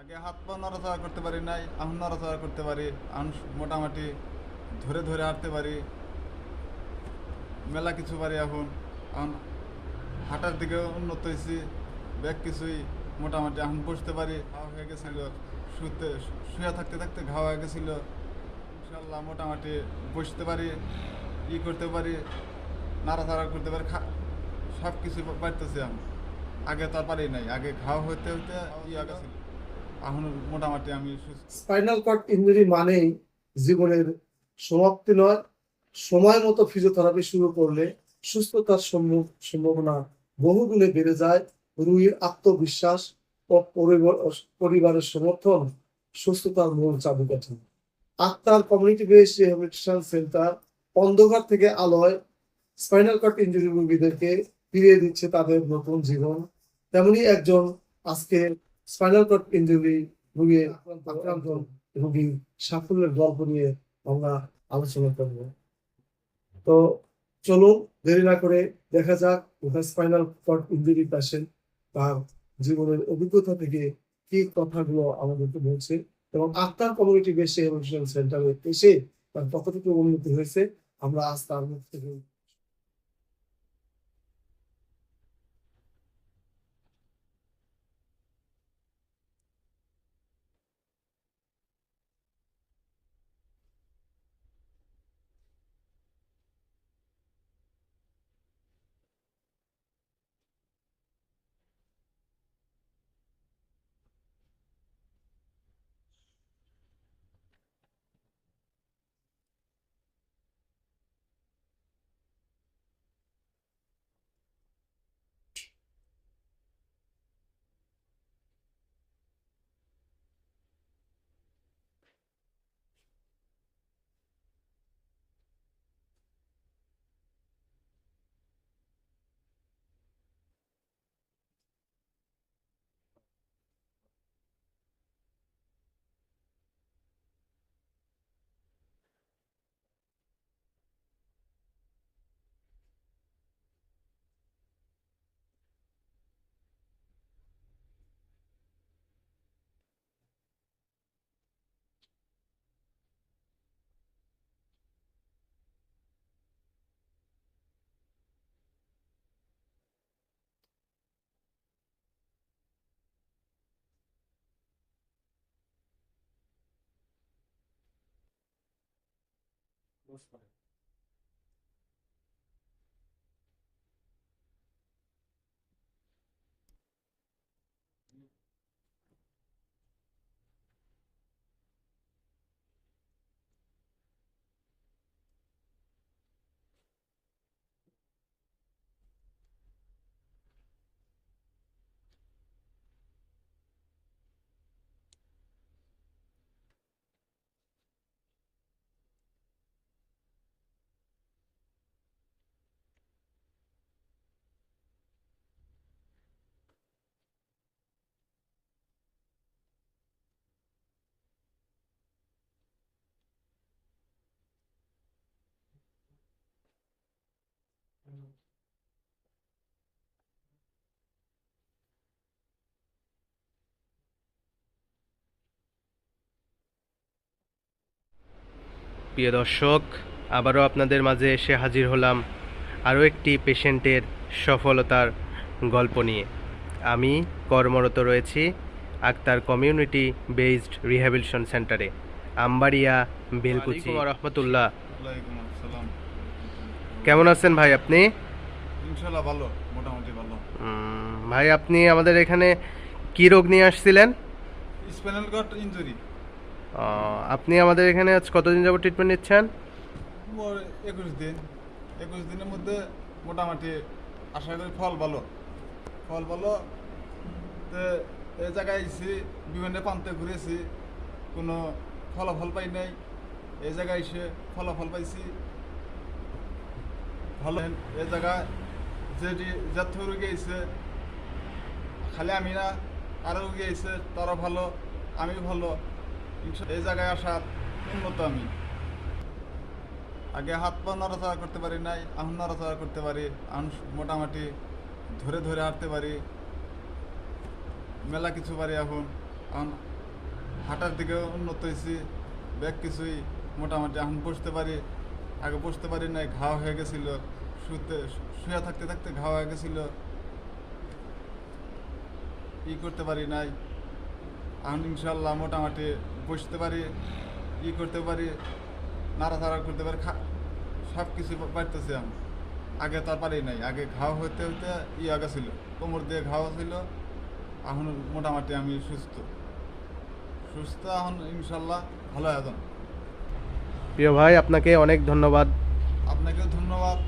আগে হাত পা নড়াচড়া করতে পারি নাই এখন নড়াচড়া করতে পারি এখন মোটামুটি ধরে ধরে হাঁটতে পারি, মেলা কিছু পারি এখন। এখন হাঁটার দিকে উন্নত হয়েছি ব্যাগ কিছুই মোটামুটি এখন বসতে পারি। ঘাওয়া হয়ে গেছিল, শুতে, শুয়ে থাকতে থাকতে ঘাওয়া হয়ে গেছিল। ইনশাল্লাহ মোটামুটি বসতে পারি, ই করতে পারি, নাড়াচাড়া করতে পারি সব কিছু পারতেছি আমি আগে তো পারি নাই, আগে ঘাও হইতে হইতে ইয়ে গেছিল। এখন মোটামুটি আমি স্পাইনাল কর্ড ইঞ্জুরি মানেই জীবনের সমাপ্তি নয়, সময় মতো ফিজিওথেরাপি শুরু করলে সুস্থতার সম্ভাবনা বহুগুণে বেড়ে যায়। রুগীর আত্মবিশ্বাস ও পরিবারের সমর্থন সুস্থতার মূল চাবিকাঠি। Akhtar community base rehabilitation centre, অন্ধকার থেকে আলোয় স্পাইনাল কর্ড ইঞ্জুরি রোগীদেরকে ফিরিয়ে দিচ্ছে তাদের নতুন জীবন। তেমনি একজন আজকে স্পাইনাল কর্ড ইঞ্জুরি রোগী আক্রান্ত রোগীর সাফল্যের গল্প নিয়ে আমরা আলোচনা করব। তো চলুন দেরি না করে দেখা যাক কোথায় স্পাইনাল কর্ড ইঞ্জুরি পেশেন্ট তার জীবনের অভিজ্ঞতা থেকে কি কথাগুলো আমাদেরকে বলছে এবং আক্তার কমিউনিটি বেস রিহ্যাবিলিটেশন সেন্টারে এসে তার কতটুকু উন্নতি হয়েছে। আমরা আজ তার মুখ থেকে gospodin. প্রিয় দর্শক আবারও আপনাদের মাঝে এসে হাজির হলাম আরও একটি পেশেন্টের সফলতার গল্প নিয়ে। আমি কর্মরত রয়েছি আক্তার কমিউনিটি বেসড রিহ্যাবিলিটেশন সেন্টারে আম্বারিয়া বেলকুচি। রহমতুল্লাহ। কেমন আছেন ভাই আপনি? ইনশাল্লাহ ভালো মোটামুটি ভালো। ভাই আপনি আমাদের এখানে কি রোগ নিয়ে আসছিলেন? স্পাইনাল কর্ড ইঞ্জুরি আহ, আপনি আমাদের এখানে আজ কতদিন যাবত ট্রিটমেন্ট নিচ্ছেন? একুশ দিন। একুশ দিনের মধ্যে মোটামুটি আশা করি ফল ভালো। ফল ভালো। তো এই জায়গায় এসেছি, বিভিন্ন প্রান্তে ঘুরেছি। কোনো ফলাফল পাই নাই। এই জায়গায় এসে ফলাফল পাইছি। ভালো। এই জায়গায় যেটি যত রুগী খালি আমি না, আরও রুগী তারা ভালো আমি ভালো। এই জায়গায় আসার উন্নত আমি। আগে হাত পা নড়াচড়া করতে পারি নাই এখন নড়াচড়া করতে পারি মোটামুটি ধরে ধরে হাঁটতে পারি। মেলা কিছু পারি এখন এখন হাঁটার দিকে উন্নত হয়েছি, ব্যাগ কিছুই মোটামুটি এখন বসতে পারি। আগে বসতে পারি নাই ঘাও হয়ে গেছিল, শুতে, শুয়ে থাকতে থাকতে ঘাও হয়ে গেছিল। ই করতে পারি নাই। এখন ইনশাল্লাহ মোটামুটি বসতে পারি ই করতে পারি নাড়াচাড়া করতে পারি খা সব কিছু পারতেছি আমি। আগে তো আর পারি নাই। আগে ঘাও হতে হতে ই আগে ছিল কোমর দিয়ে ঘাও ছিল। এখন মোটামুটি আমি সুস্থ। সুস্থ এখন ইনশাল্লাহ ভালো এখন প্রিয় ভাই আপনাকে অনেক ধন্যবাদ। আপনাকেও ধন্যবাদ।